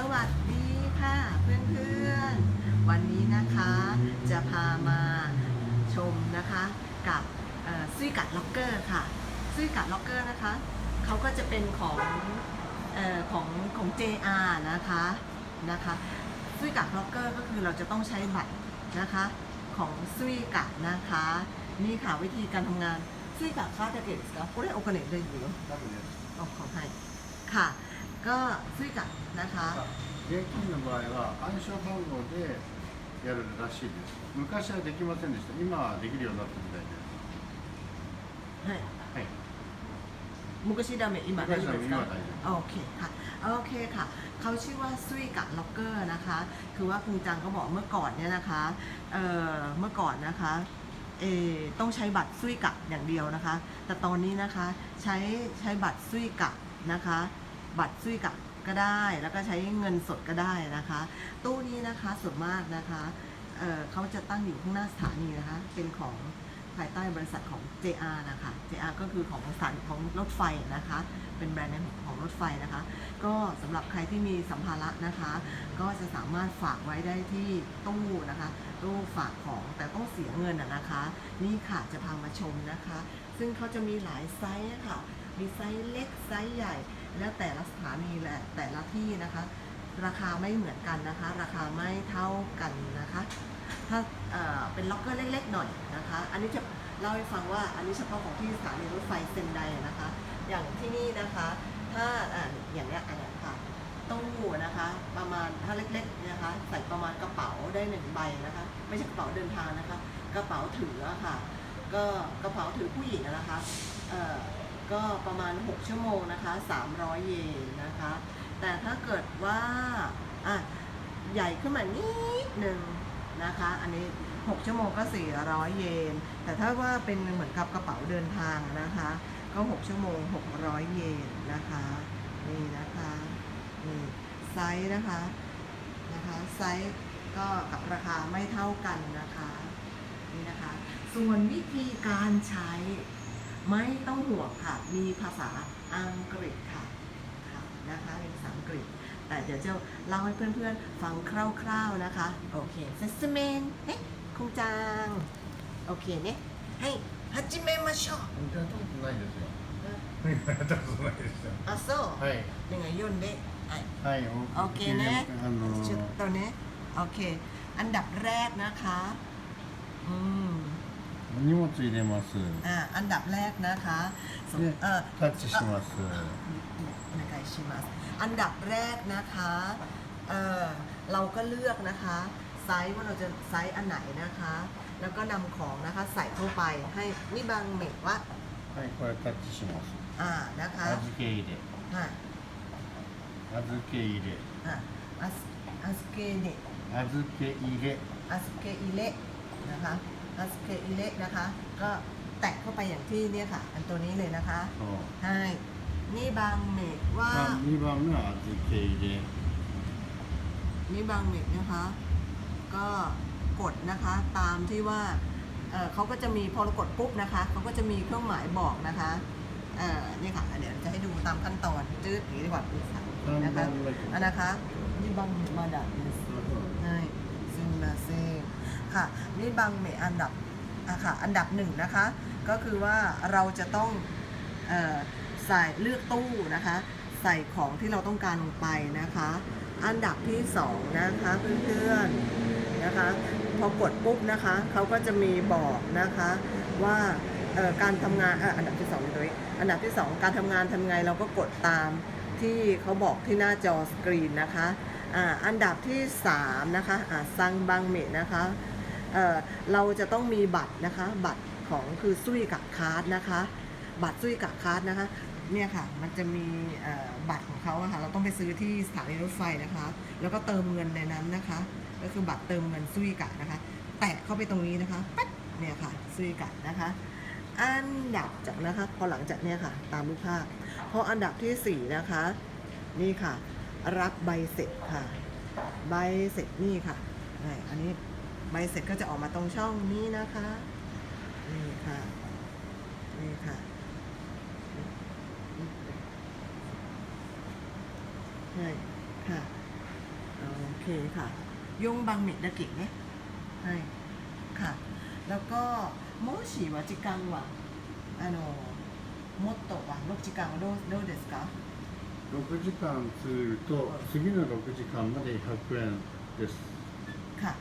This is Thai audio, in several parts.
สวัสดีค่ะเพื่อนๆ วันนี้นะคะจะพามาชมนะคะกับซื้อกัดล็อกเกอร์ค่ะซื้อกัดล็อกเกอร์นะคะเขาก็จะเป็นของออของของ JR นะคะนะคะซื้อกัดล็อกเกอร์ก็คือเราจะต้องใช้บัตรนะคะของซื้อกัดนะคะนี่ค่ะวิธีการทำงานซื้อกัดค่าเกษตรก็ได้โอเปเรตเลยอยู่แล้วขอให้ค่ะ ก็ซุยกัดนะคะ 現金の場合は暗証番号でやるらしいです昔はできませんでした今はできるようになったみたいですはいはい昔ダメ今大丈夫ですか昔ダメ今大丈โอเคค่ะโอเคค่ะเขาชื่อว่าซุยกะล็อกเกอร์นะคะ คือว่าคุณจังก็บอกเมื่อก่อนเนี่ยนะคะเอ่อเมื่อก่อนนะคะเออต้องใช้บัตรซุยกะอย่างเดียวนะคะ แต่ตอนนี้นะคะใช้ใช้บัตรซุยกะนะคะ บัตรซุยกะก็ได้ แล้วก็ใช้เงินสดก็ได้นะคะ ตู้นี้นะคะส่วนมากนะคะเเขาจะตั้งอยู่ข้างหน้าสถานีนะคะ เป็นของภายใต้บริษัทของ JR นะคะ JR ก็คือของสถานของรถไฟนะคะ เป็นแบรนด์เนของรถไฟนะคะ ก็สำหรับใครที่มีสัมภาระนะคะ ก็จะสามารถฝากไว้ได้ที่ตู้นะคะ ตู้ฝากของแต่ต้องเสียเงินนะคะ นี่ค่ะจะพามาชมนะคะ ซึ่งเขาจะมีหลายไซส์ะค่ะ มีไซส์เล็กไซส์ใหญ่ แล้วแต่ละสถานีแหละแต่ละที่นะคะ ราคาไม่เหมือนกันนะคะ ราคาไม่เท่ากันนะคะ ถ้าเเป็นล็อกเกอร์เล็กๆหน่อยนะคะ อันนี้จะเล่าให้ฟังว่าอันนี้เฉพาะของที่สถานีรถไฟเซนไดนะคะ อย่างที่นี่นะคะ ถ้าออย่างเนี้ยอันนี้ค่ะตู้นะคะประมาณถ้าเล็กๆนะคะใส่ประมาณกระเป๋าได้หนึ่งใบนะคะ ไม่ใช่กระเป๋าเดินทางนะคะ กระเป๋าถือะค่ะ ก็กระเป๋าถือผู้หญิงนะคะเอ่อ ก็ประมาณ 6 ชั่วโมงนะคะ 300 เยนนะคะ แต่ถ้าเกิดว่าอะใหญ่ขึ้นมานิดหนึ่งนะคะ อันนี้ 6 ชั่วโมงก็ 400 เยน แต่ถ้าว่าเป็นเหมือนกับกระเป๋าเดินทางนะคะ ก็ 6 ชั่วโมง 600 เยนนะคะ นี่นะคะนี่ไซส์นะคะนะคะไซส์ก็กับราคาไม่เท่ากันนะคะนี่นะคะ ส่วนวิธีการใช้ ไม่ต้องห่วงค่ะ มีภาษาอังกฤษค่ะค่ะนะคะเป็นภาษาอังกฤษ แต่เดี๋ยวจะเล่าให้เพื่อนๆ ฟังคร่าวๆนะคะ โอเคเซสเมนเฮ้คงจัง โอเคเนี่ยให้ฮัจิเมมาชอ やったことないですよやったことないですよ อาโซ はい ยังไงย่นเด้ไอ はい โอเคนะ あの ชุดตัวนี้โอเค อันดับแรกนะคะอืม 荷物入れます อ่าอันดับแรกนะคะสม で เออ タッチします お願いしますอันดับแรกนะคะเออเราก็เลือกนะคะไซส์ว่าเราจะไซส์อันไหนนะคะ แล้วก็นำของนะคะใส่เข้าไปให้นี่บางเมกว่า はいこれタッチします อ่านะคะ 預け入れ อ่า 預け入れ อ่าอัสอัสเกเน 預け入れ อัสเกอิเละนะคะ อัสเคอิเละนะคะ ก็แตะเข้าไปอย่างที่เนี่ยค่ะ อันตัวนี้เลยนะคะ,ใช่นี่บางเมกว่ามีบางเนื้한이방은 아직เ이제 นี่บางเมกนะคะ ก็กดนะคะตามที่ว่าเอ่อเขาก็จะมีพอเรากดปุ๊บนะคะเขาก็จะมีเครื่องหมายบอกนะคะเอ่อนี่ค่ะเดี๋ยวจะให้ดูตามขั้นตอนจืดหรือดีกว่าดูค่ะนะคะอันนะคะนี่บางเมกมาดาเนส ค่ะ นี่บางเมอันดับอะค่ะอันดับหนึ่งนะคะ ก็คือว่าเราจะต้องออใส่เลือกตู้นะคะ ใส่ของที่เราต้องการลงไปนะคะ อันดับที่สองนะคะเพื่อนๆนะคะพอกดปุ๊บนะคะเขาก็จะมีบอกนะคะว่าการทำงานออันดับที่สองอยู่ตรงนี้อันดับที่สองการทำงานทำไงเราก็กดตามที่เขาบอกที่หน้าจอสกรีนนะคะอ่าอันดับที่สามนะคะอ่าซังบังเมะนะคะ เเราจะต้องมีบัตรนะคะ บัตรของคือซุยกับคาร์ดนะคะ บัตรซุยกับคาร์ดนะคะเนี่ยค่ะ มันจะมีบัตรของเขาอะค่ะ เราต้องไปซื้อที่สถานีรถไฟนะคะ แล้วก็เติมเงินในนั้นนะคะ ก็คือบัตรเติมเงินซุยกะนะคะ แตะเข้าไปตรงนี้นะคะปั๊บเนี่ยค่ะซุยกะนะคะ อันดับจากนะคะ พอหลังจากเนี่ยค่ะ ตามรูปภาพ พออันดับที่สี่นะคะ นี่ค่ะ รับใบเสร็จค่ะ ใบเสร็จนี่ค่ะนี่อันนี้ ใบเสร็จก็จะออกมาตรงช่องนี้นะคะ นี่ค่ะ นี่ค่ะ ใช่ค่ะ เคค่ะยงบังเมดดาเกะเนี่ยใช่ค่ะ แล้วก็โมชิวะจิกังวะあのもっとは6時間はどうどうですか6時間すると次の6時間まで100円です ค่ะ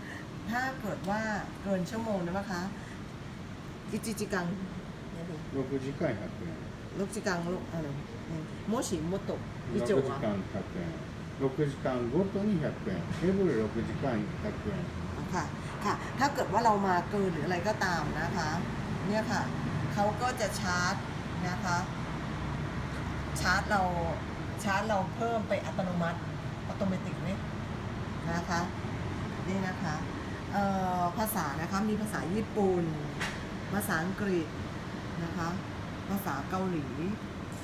ถ้าเกิดว่าเกินชั่วโมงนะคะอิจิจิกังเนี่ยดู 6時間100円6時間ろあのうんもしもっと以6上時間は100円6時間ごとに100円エブリ6時間100円 ค่ะค่ะ ถ้าเกิดว่าเรามาเกินหรืออะไรก็ตามนะคะ เนี่ยค่ะ เขาก็จะชาร์จนะคะ ชาร์จเราชาร์จเราเพิ่มไปอัตโนมัติอัตโนมัติเนี่ยนะคะ นี่นะคะเอ่อ ภาษานะคะมีภาษาญี่ปุ่น ภาษาอังกฤษนะคะ ภาษาเกาหลี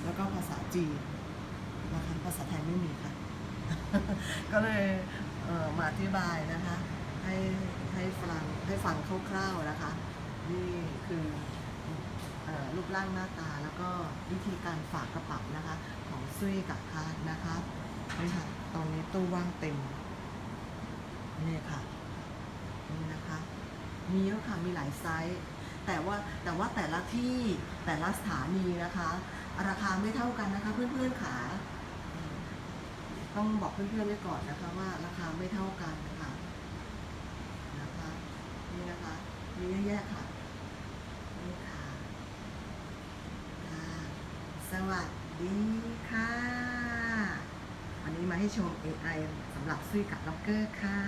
แล้วก็ภาษาจีนนะคะภาษาไทยไม่มีค่ะ ก็เลยเอ่อมาอธิบายนะคะให้ให้ฟังให้ฟังคร่าวๆนะคะ นี่คือเอ่อรูปร่างหน้าตาแล้วก็วิธีการฝากกระเป๋านะคะ ของซุยกับคาร์ดนะคะนี่ค่ะตรงนี้ตู้ว่างเต็มนี่ค่ะ นี่นะคะ มีเยอะค่ะมีหลายไซส์ แต่ว่าแต่ว่าแต่ละที่แต่ละสถานีนะคะ ราคาไม่เท่ากันนะคะ เพื่อนๆขาต้องบอกเพื่อนๆไว้ก่อนนะคะว่าราคาไม่เท่ากันนะคะนะคะนี่นะคะมีเยอะแยะค่ะนี่ค่ะค่ะสวัสดีค่ะวันนี้มาให้ชม AI สำหรับซื้อกับล็อกเกอร์ค่ะ